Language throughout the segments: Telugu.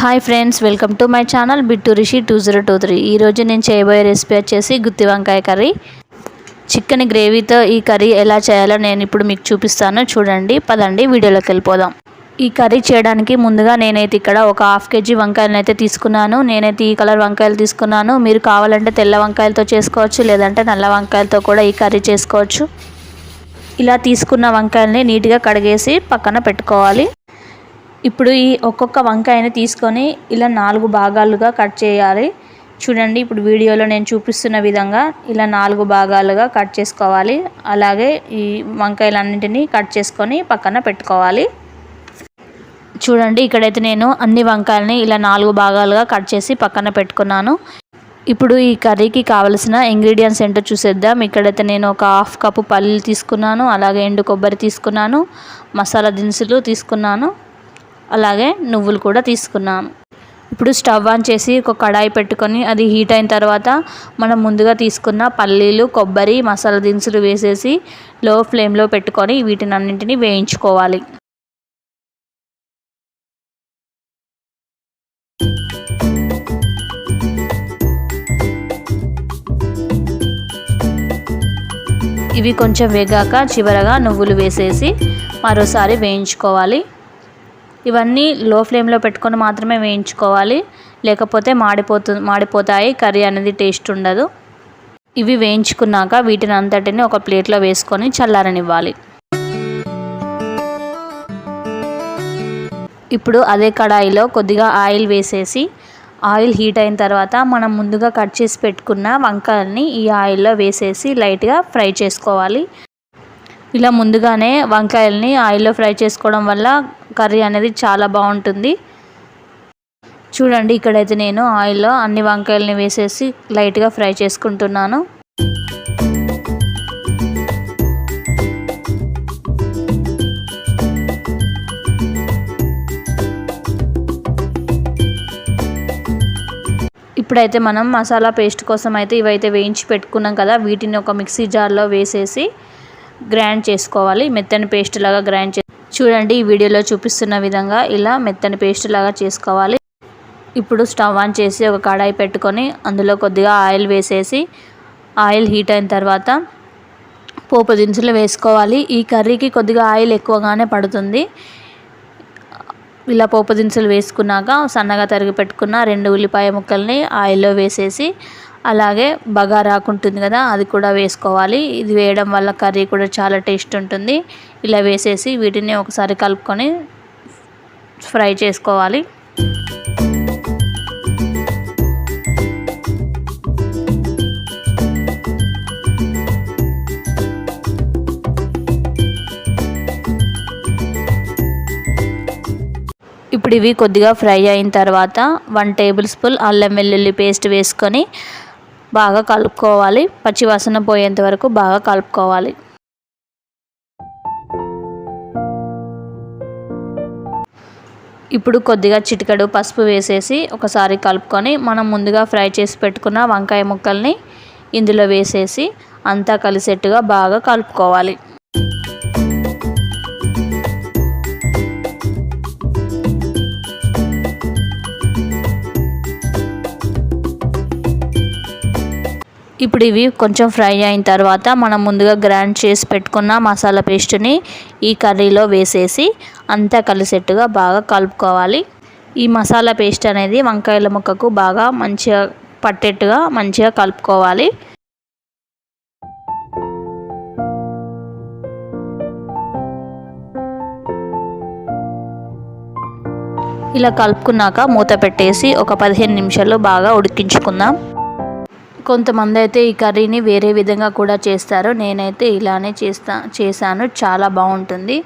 Hi friends welcome to my channel Bittu Rishi two zero two three. ఈరోజు నేను చేయబోయే రెసిపీ వచ్చేసి గుత్తి వంకాయ కర్రీ. చికెన్ గ్రేవీతో ఈ కర్రీ ఎలా చేయాలో నేను ఇప్పుడు మీకు చూపిస్తాను. చూడండి పదండి వీడియోలోకి వెళ్ళిపోదాం. ఈ కర్రీ చేయడానికి ముందుగా నేనైతే ఇక్కడ ఒక హాఫ్ కేజీ వంకాయలను అయితే తీసుకున్నాను. నేనైతే ఈ కలర్ వంకాయలు తీసుకున్నాను. మీరు కావాలంటే తెల్ల వంకాయలతో చేసుకోవచ్చు లేదంటే నల్ల వంకాయలతో కూడా ఈ కర్రీ చేసుకోవచ్చు. ఇలా తీసుకున్న వంకాయల్ని నీట్గా కడిగేసి పక్కన పెట్టుకోవాలి. ఇప్పుడు ఈ ఒక్కొక్క వంకాయని తీసుకొని ఇలా నాలుగు భాగాలుగా కట్ చేయాలి. చూడండి ఇప్పుడు వీడియోలో నేను చూపిస్తున్న విధంగా ఇలా నాలుగు భాగాలుగా కట్ చేసుకోవాలి. అలాగే ఈ వంకాయలన్నింటినీ కట్ చేసుకొని పక్కన పెట్టుకోవాలి. చూడండి ఇక్కడైతే నేను అన్ని వంకాయలని ఇలా నాలుగు భాగాలుగా కట్ చేసి పక్కన పెట్టుకున్నాను. ఇప్పుడు ఈ కర్రీకి కావలసిన ఇంగ్రీడియంట్స్ ఏంటో చూసేద్దాం. ఇక్కడైతే నేను ఒక హాఫ్ కప్పు పల్లీలు తీసుకున్నాను. అలాగే ఎండు కొబ్బరి తీసుకున్నాను. మసాలా దినుసులు తీసుకున్నాను. అలాగే నువ్వులు కూడా తీసుకున్నాను ఇప్పుడు స్టవ్ ఆన్ చేసి ఒక కడాయి పెట్టుకొని అది హీట్ అయిన తర్వాత మనం ముందుగా తీసుకున్న పల్లీలు కొబ్బరి మసాలా దినుసులు వేసేసి లో ఫ్లేమ్లో పెట్టుకొని వీటిని అన్నింటినీ వేయించుకోవాలి. ఇవి కొంచెం వేగాక చివరగా నువ్వులు వేసేసి మరోసారి వేయించుకోవాలి. ఇవన్నీ లో ఫ్లేమ్లో పెట్టుకొని మాత్రమే వేయించుకోవాలి. లేకపోతే మాడిపోతు మాడిపోతాయి. కర్రీ అనేది టేస్ట్ ఉండదు. ఇవి వేయించుకున్నాక వీటిని అంతటిని ఒక ప్లేట్లో వేసుకొని చల్లారనివ్వాలి. ఇప్పుడు అదే కడాయిలో కొద్దిగా ఆయిల్ వేసేసి ఆయిల్ హీట్ అయిన తర్వాత మనం ముందుగా కట్ చేసి పెట్టుకున్న వంకాయల్ని ఈ ఆయిల్లో వేసేసి లైట్గా ఫ్రై చేసుకోవాలి. ఇలా ముందుగానే వంకాయల్ని ఆయిల్లో ఫ్రై చేసుకోవడం వల్ల కర్రీ అనేది చాలా బాగుంటుంది. చూడండి ఇక్కడైతే నేను ఆయిల్లో అన్ని వంకాయలని వేసేసి లైట్గా ఫ్రై చేసుకుంటున్నాను. ఇప్పుడైతే మనం మసాలా పేస్ట్ కోసం అయితే ఇవైతే వేయించి పెట్టుకున్నాం కదా వీటిని ఒక మిక్సీ జార్లో వేసేసి గ్రైండ్ చేసుకోవాలి. మెత్తని పేస్ట్ లాగా గ్రైండ్ చే చూడండి ఈ వీడియోలో చూపిస్తున్న విధంగా ఇలా మెత్తని పేస్ట్ లాగా చేసుకోవాలి. ఇప్పుడు స్టవ్ ఆన్ చేసి ఒక కడాయి పెట్టుకొని అందులో కొద్దిగా ఆయిల్ వేసేసి ఆయిల్ హీట్ అయిన తర్వాత పోపు దినుసులు వేసుకోవాలి. ఈ కర్రీకి కొద్దిగా ఆయిల్ ఎక్కువగానే పడుతుంది. ఇలా పోపు దినుసులు వేసుకున్నాక సన్నగా తరిగి పెట్టుకున్న రెండు ఉల్లిపాయ ముక్కల్ని ఆయిల్లో వేసేసి అలాగే బగారాకు ఉంటుంది కదా అది కూడా వేసుకోవాలి. ఇది వేయడం వల్ల కర్రీ కూడా చాలా టేస్ట్ ఉంటుంది. ఇలా వేసేసి వీటిని ఒకసారి కలుపుకొని ఫ్రై చేసుకోవాలి. ఇప్పుడు ఇవి కొద్దిగా ఫ్రై అయిన తర్వాత వన్ టేబుల్ స్పూన్ అల్లం వెల్లుల్లి పేస్ట్ వేసుకొని బాగా కలుపుకోవాలి. పచ్చివాసన పోయేంత వరకు బాగా కలుపుకోవాలి. ఇప్పుడు కొద్దిగా చిటికడు పసుపు వేసేసి ఒకసారి కలుపుకొని మనం ముందుగా ఫ్రై చేసి పెట్టుకున్న వంకాయ ముక్కల్ని ఇందులో వేసేసి అంతా కలిసేట్టుగా బాగా కలుపుకోవాలి. ఇప్పుడు ఇవి కొంచెం ఫ్రై అయిన తర్వాత మనం ముందుగా గ్రైండ్ చేసి పెట్టుకున్న మసాలా పేస్ట్ని ఈ కర్రీలో వేసేసి అంతా కలిసేట్టుగా బాగా కలుపుకోవాలి. ఈ మసాలా పేస్ట్ అనేది వంకాయల ముక్కకు బాగా మంచిగా పట్టేట్టుగా మంచిగా కలుపుకోవాలి. ఇలా కలుపుకున్నాక మూత పెట్టేసి ఒక పదిహేను నిమిషాలు బాగా ఉడికించుకుందాం. కొంతమంది అయితే ఈ కర్రీని వేరే విధంగా కూడా చేస్తారు. నేనైతే ఇలానే చేస్తా చేశాను. చాలా బాగుంటుంది.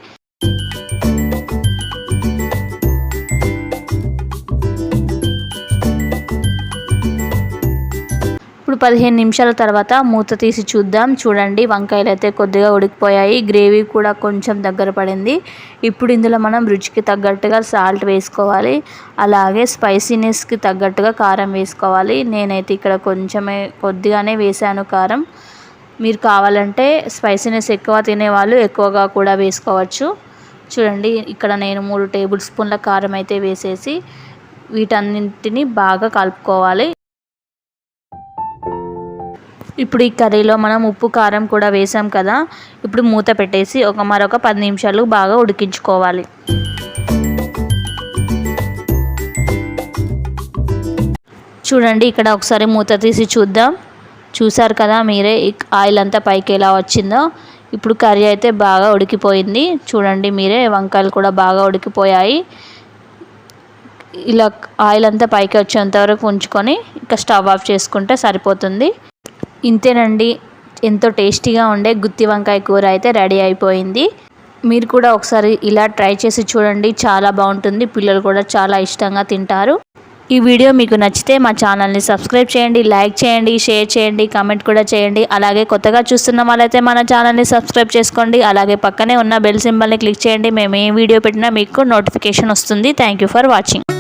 ఇప్పుడు పదిహేను నిమిషాల తర్వాత మూత తీసి చూద్దాం. చూడండి వంకాయలు అయితే కొద్దిగా ఉడికిపోయాయి. గ్రేవీ కూడా కొంచెం దగ్గర పడింది. ఇప్పుడు ఇందులో మనం రుచికి తగ్గట్టుగా సాల్ట్ వేసుకోవాలి. అలాగే స్పైసీనెస్కి తగ్గట్టుగా కారం వేసుకోవాలి. నేనైతే ఇక్కడ కొంచెమే కొద్దిగానే వేసాను కారం. మీరు కావాలంటే స్పైసీనెస్ ఎక్కువ తినేవాళ్ళు ఎక్కువగా కూడా వేసుకోవచ్చు. చూడండి ఇక్కడ నేను మూడు టేబుల్ స్పూన్ల కారం అయితే వేసేసి వీటన్నింటిని బాగా కలుపుకోవాలి. ఇప్పుడు ఈ కర్రీలో మనం ఉప్పు కారం కూడా వేసాం కదా. ఇప్పుడు మూత పెట్టేసి ఒక మరొక పది నిమిషాలు బాగా ఉడికించుకోవాలి. చూడండి ఇక్కడ ఒకసారి మూత తీసి చూద్దాం. చూసారు కదా మీరే ఆయిల్ అంతా పైకి ఎలా వచ్చిందో. ఇప్పుడు కర్రీ అయితే బాగా ఉడికిపోయింది. చూడండి మీరే వంకాయలు కూడా బాగా ఉడికిపోయాయి. ఇలా ఆయిల్ అంతా పైకి వచ్చేంత వరకు ఉంచుకొని ఇంకా స్టవ్ ఆఫ్ చేసుకుంటే సరిపోతుంది. ఇంతేనండి. ఎంతో టేస్టీగా ఉండే గుత్తి వంకాయ కూర అయితే రెడీ అయిపోయింది. మీరు కూడా ఒకసారి ఇలా ట్రై చేసి చూడండి. చాలా బాగుంటుంది. పిల్లలు కూడా చాలా ఇష్టంగా తింటారు. ఈ వీడియో మీకు నచ్చితే మా ఛానల్ని సబ్స్క్రైబ్ చేయండి లైక్ చేయండి షేర్ చేయండి కామెంట్ కూడా చేయండి. అలాగే కొత్తగా చూస్తున్న వాళ్ళైతే మన ఛానల్ని సబ్స్క్రైబ్ చేసుకోండి. అలాగే పక్కనే ఉన్న బెల్ సింబల్ని క్లిక్ చేయండి. మేము ఏ వీడియో పెట్టినా మీకు నోటిఫికేషన్ వస్తుంది. Thank you for watching.